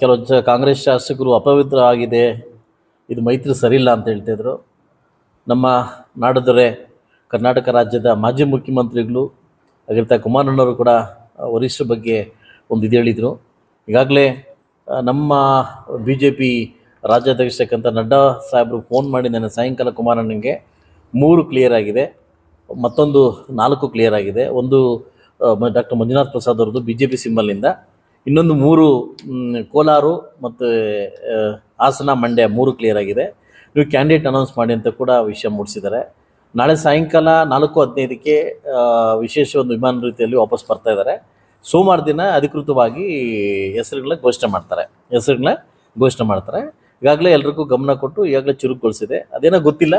ಕೆಲವು ಕಾಂಗ್ರೆಸ್ ಶಾಸಕರು ಅಪವಿತ್ರ ಆಗಿದೆ ಇದು ಮೈತ್ರಿ ಸರಿಯಿಲ್ಲ ಅಂತ ಹೇಳ್ತಿದ್ರು ನಮ್ಮ ನಾಡದೊರೆ ಕರ್ನಾಟಕ ರಾಜ್ಯದ ಮಾಜಿ ಮುಖ್ಯಮಂತ್ರಿಗಳು ಆಗಿರ್ತಾ ಕುಮಾರಣ್ಣವರು ಕೂಡ ವರಿಷ್ಠರ ಬಗ್ಗೆ ಒಂದು ಇದು ಹೇಳಿದರು. ಈಗಾಗಲೇ ನಮ್ಮ ಬಿ ಜೆ ಪಿ ರಾಜ್ಯಾಧ್ಯಕ್ಷಕ್ಕಂಥ ನಡ್ಡಾ ಸಾಹೇಬರು ಫೋನ್ ಮಾಡಿ ನನ್ನ ಸಾಯಂಕಾಲ ಕುಮಾರಣ್ಣನಿಗೆ ಮೂರು ಕ್ಲಿಯರ್ ಆಗಿದೆ. ಮತ್ತೊಂದು ನಾಲ್ಕು ಕ್ಲಿಯರ್ ಆಗಿದೆ. ಒಂದು ಡಾಕ್ಟರ್ ಮಂಜುನಾಥ್ ಪ್ರಸಾದ್ ಅವ್ರದ್ದು ಬಿ ಜೆ ಪಿ ಸಿಂಬಲ್ನಿಂದ. ಇನ್ನೊಂದು ಮೂರು ಕೋಲಾರು ಮತ್ತು ಹಾಸನ ಮಂಡ್ಯ ಮೂರು ಕ್ಲಿಯರ್ ಆಗಿದೆ. ನೀವು ಕ್ಯಾಂಡಿಡೇಟ್ ಅನೌನ್ಸ್ ಮಾಡಿ ಅಂತ ಕೂಡ ವಿಷಯ ಮೂಡಿಸಿದ್ದಾರೆ. ನಾಳೆ ಸಾಯಂಕಾಲ ನಾಲ್ಕು ಹದಿನೈದಕ್ಕೆ ವಿಶೇಷ ಒಂದು ವಿಮಾನ ರೀತಿಯಲ್ಲಿ ವಾಪಸ್ ಬರ್ತಾ ಇದ್ದಾರೆ. ಸೋಮವಾರ ದಿನ ಅಧಿಕೃತವಾಗಿ ಹೆಸರುಗಳ ಘೋಷಣೆ ಮಾಡ್ತಾರೆ. ಹೆಸರುಗಳ ಘೋಷಣೆ ಮಾಡ್ತಾರೆ. ಈಗಾಗಲೇ ಎಲ್ರಿಗೂ ಗಮನ ಕೊಟ್ಟು ಈಗಾಗಲೇ ಚುರುಕುಗೊಳಿಸಿದೆ. ಅದೇನೋ ಗೊತ್ತಿಲ್ಲ.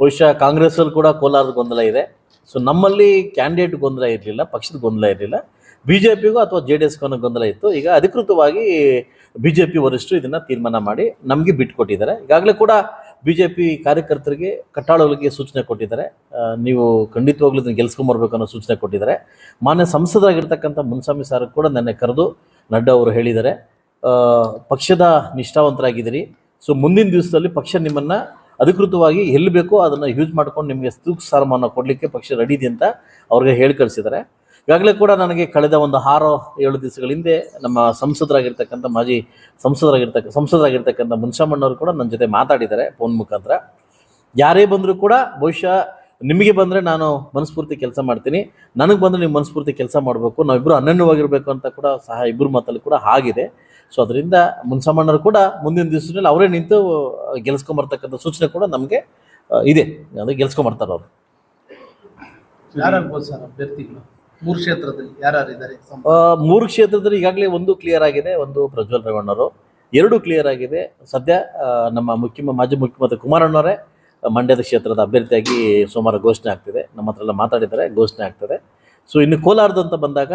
ಬಹುಶಃ ಕಾಂಗ್ರೆಸ್ಸಲ್ಲಿ ಕೂಡ ಕೋಲಾರದ ಗೊಂದಲ ಇದೆ. ಸೊ ನಮ್ಮಲ್ಲಿ ಕ್ಯಾಂಡಿಡೇಟ್ ಗೊಂದಲ ಇರಲಿಲ್ಲ, ಪಕ್ಷದ ಗೊಂದಲ ಇರಲಿಲ್ಲ. ಬಿ ಜೆ ಪಿಗೂ ಅಥವಾ ಜೆ ಡಿ ಗೊಂದಲ ಇತ್ತು. ಈಗ ಅಧಿಕೃತವಾಗಿ ಬಿ ಜೆ ಪಿ ವರಿಷ್ಠರು ಇದನ್ನು ತೀರ್ಮಾನ ಮಾಡಿ ನಮಗೆ ಬಿಟ್ಕೊಟ್ಟಿದ್ದಾರೆ ಈಗಾಗಲೇ ಕೂಡ ಬಿ ಜೆ ಪಿ ಕಾರ್ಯಕರ್ತರಿಗೆ ಕಟ್ಟಾಳಗಳಿಗೆ ಸೂಚನೆ ಕೊಟ್ಟಿದ್ದಾರೆ. ನೀವು ಖಂಡಿತವಾಗ್ಲೂ ಇದನ್ನು ಗೆಲ್ಸ್ಕೊಂಬರ್ಬೇಕು ಅನ್ನೋ ಸೂಚನೆ ಕೊಟ್ಟಿದ್ದಾರೆ. ಮಾನ್ಯ ಸಂಸದರಾಗಿರ್ತಕ್ಕಂಥ ಮುನ್ಸ್ವಾಮಿ ಸಾರ್ ಕೂಡ ನೆನ್ನೆ ಕರೆದು ನಡ್ಡಾ ಅವರು ಹೇಳಿದ್ದಾರೆ. ಪಕ್ಷದ ನಿಷ್ಠಾವಂತರಾಗಿದ್ದೀರಿ. ಸೊ ಮುಂದಿನ ದಿವಸದಲ್ಲಿ ಪಕ್ಷ ನಿಮ್ಮನ್ನು ಅಧಿಕೃತವಾಗಿ ಎಲ್ಲಿ ಬೇಕೋ ಅದನ್ನು ಯೂಸ್ ಮಾಡ್ಕೊಂಡು ನಿಮಗೆ ತೂಕ ಸ್ಥಾನಮಾನ ಕೊಡಲಿಕ್ಕೆ ಪಕ್ಷ ರೆಡಿ ಇದೆ ಅಂತ ಅವ್ರಿಗೆ ಹೇಳಿ ಕಳಿಸಿದ್ದಾರೆ ಈಗಾಗಲೇ ಕೂಡ ನನಗೆ ಕಳೆದ ಒಂದು ಆರು, ಏಳು ದಿವಸಗಳ ಹಿಂದೆ ನಮ್ಮ ಸಂಸದರಾಗಿರ್ತಕ್ಕಂಥ ಮಾಜಿ ಸಂಸದರಾಗಿರ್ತಕ್ಕ, ಸಂಸದರಾಗಿರ್ತಕ್ಕಂಥ ಮುನ್ಸಾಮಣ್ಣವರು ಕೂಡ ನನ್ನ ಜೊತೆ ಮಾತಾಡಿದ್ದಾರೆ ಫೋನ್ ಮುಖಾಂತರ. ಯಾರೇ ಬಂದರೂ ಕೂಡ ಬಹುಶಃ ನಿಮಗೆ ಬಂದರೆ ನಾನು ಮನಸ್ಫೂರ್ತಿ ಕೆಲಸ ಮಾಡ್ತೀನಿ. ನನಗೆ ಬಂದರೆ ನೀವು ಮನಸ್ಫೂರ್ತಿ ಕೆಲಸ ಮಾಡಬೇಕು. ನಾವಿಬ್ಬರು ಅನನ್ಯವಾಗಿರಬೇಕು ಅಂತ ಕೂಡ ಸಹ ಇಬ್ಬರು ಮಾತಲ್ಲಿ ಕೂಡ ಆಗಿದೆ ಸೊ ಅದರಿಂದ ಮುನ್ಸಮ್ಮಣ್ಣರು ಕೂಡ ಮುಂದಿನ ದಿವಸದಲ್ಲಿ ಅವರೇ ನಿಂತು ಗೆಲ್ಸ್ಕೊಂಬರ್ತಕ್ಕಂಥ ಸೂಚನೆ ಕೂಡ ನಮಗೆ ಇದೆ. ಅಂದರೆ ಗೆಲ್ಸ್ಕೊಂಬರ್ತಾರೆ ಅವರು. ಯಾರಾಗ್ಬೋದು ಸರ್ ಅಭ್ಯರ್ಥಿಗಳು? ಮೂರು ಕ್ಷೇತ್ರದಲ್ಲಿ ಯಾರ್ಯಾರು ಇದ್ದಾರೆ? ಮೂರು ಕ್ಷೇತ್ರದಲ್ಲಿ ಈಗಾಗಲೇ ಒಂದು ಕ್ಲಿಯರ್ ಆಗಿದೆ ಒಂದು ಪ್ರಜ್ವಲ್ ರೇವಣ್ಣವರು. ಎರಡು ಕ್ಲಿಯರ್ ಆಗಿದೆ. ಸದ್ಯ ನಮ್ಮ ಮುಖ್ಯ ಮಾಜಿ ಮುಖ್ಯಮಂತ್ರಿ ಕುಮಾರಣ್ಣವರೇ ಮಂಡ್ಯದ ಕ್ಷೇತ್ರದ ಅಭ್ಯರ್ಥಿಯಾಗಿ ಸೋಮವಾರ ಘೋಷಣೆ ಆಗ್ತಿದೆ. ನಮ್ಮ ಹತ್ರ ಎಲ್ಲ ಮಾತಾಡಿದರೆ ಘೋಷಣೆ ಆಗ್ತದೆ. ಸೊ ಇನ್ನು ಕೋಲಾರದಂತ ಬಂದಾಗ,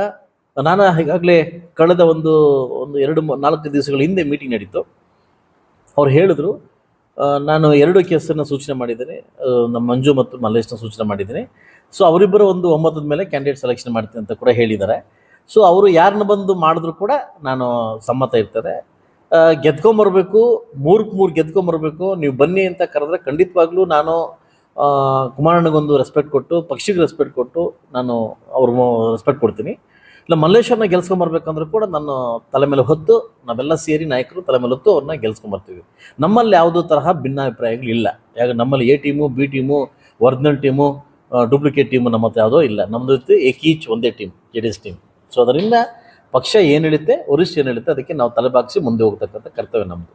ನಾನು ಈಗಾಗಲೇ ಕಳೆದ ಒಂದು ಒಂದು ಎರಡು, ನಾಲ್ಕು ದಿವಸಗಳ ಹಿಂದೆ ಮೀಟಿಂಗ್ ನಡೀತು. ಅವ್ರು ಹೇಳಿದ್ರು ನಾನು ಎರಡು ಕೇಸನ್ನು ಸೂಚನೆ ಮಾಡಿದ್ದೀನಿ. ನಮ್ಮ ಮಂಜು ಮತ್ತು ಮಲ್ಲೇಶ್ನ ಸೂಚನೆ ಮಾಡಿದ್ದೀನಿ. ಸೊ ಅವರಿಬ್ಬರು ಒಂದು ಒಮ್ಮತದ ಮೇಲೆ ಕ್ಯಾಂಡಿಡೇಟ್ ಸೆಲೆಕ್ಷನ್ ಮಾಡ್ತೀನಿ ಅಂತ ಕೂಡ ಹೇಳಿದ್ದಾರೆ. ಸೊ ಅವರು ಯಾರನ್ನ ಬಂದು ಮಾಡಿದ್ರು ಕೂಡ ನಾನು ಸಮ್ಮತ ಇರ್ತದೆ ಗೆದ್ಕೊಂಬರ್ಬೇಕು ಮೂರ್ಕ್ ಮೂರು ಗೆದ್ಕೊಂಬರ್ಬೇಕು ನೀವು ಬನ್ನಿ ಅಂತ ಕರೆದ್ರೆ ಖಂಡಿತವಾಗ್ಲೂ ನಾನು ಕುಮಾರಣ್ಣಗೊಂದು ರೆಸ್ಪೆಕ್ಟ್ ಕೊಟ್ಟು, ಪಕ್ಷಿಗೆ ರೆಸ್ಪೆಕ್ಟ್ ಕೊಟ್ಟು ನಾನು ಅವ್ರ ರೆಸ್ಪೆಕ್ಟ್ ಕೊಡ್ತೀನಿ. ಇಲ್ಲ ಮಲ್ಲೇಶ್ವರನ ಗೆಲ್ಸ್ಕೊಂಬರ್ಬೇಕಂದ್ರೂ ಕೂಡ ನಾನು ತಲೆ ಮೇಲೆ ಹೊತ್ತು, ನಾವೆಲ್ಲ ಸೇರಿ ನಾಯಕರು ತಲೆ ಮೇಲೆ ಹೊತ್ತು ಅವ್ರನ್ನ ಗೆಲ್ಸ್ಕೊಂಬರ್ತೀವಿ ನಮ್ಮಲ್ಲಿ ಯಾವುದೋ ತರಹ ಭಿನ್ನಾಭಿಪ್ರಾಯಗಳಿಲ್ಲ. ಯಾಕ, ನಮ್ಮಲ್ಲಿ A team, B team, original team duplicate team ನಮ್ಮ ಹತ್ರ ಯಾವುದೋ ಇಲ್ಲ. ನಮ್ಮದು ಏಕೀಚ್, ಒಂದೇ ಟೀಮ್, ಜೆ ಟೀಮ್. ಸೊ ಅದರಿಂದ ಪಕ್ಷ ಏನು ವರಿಷ್ಠ ಏನು ಅದಕ್ಕೆ ನಾವು ತಲೆಬಾಗಿಸಿ ಮುಂದೆ ಹೋಗ್ತಕ್ಕಂಥ ಕರ್ತವ್ಯ ನಮ್ಮದು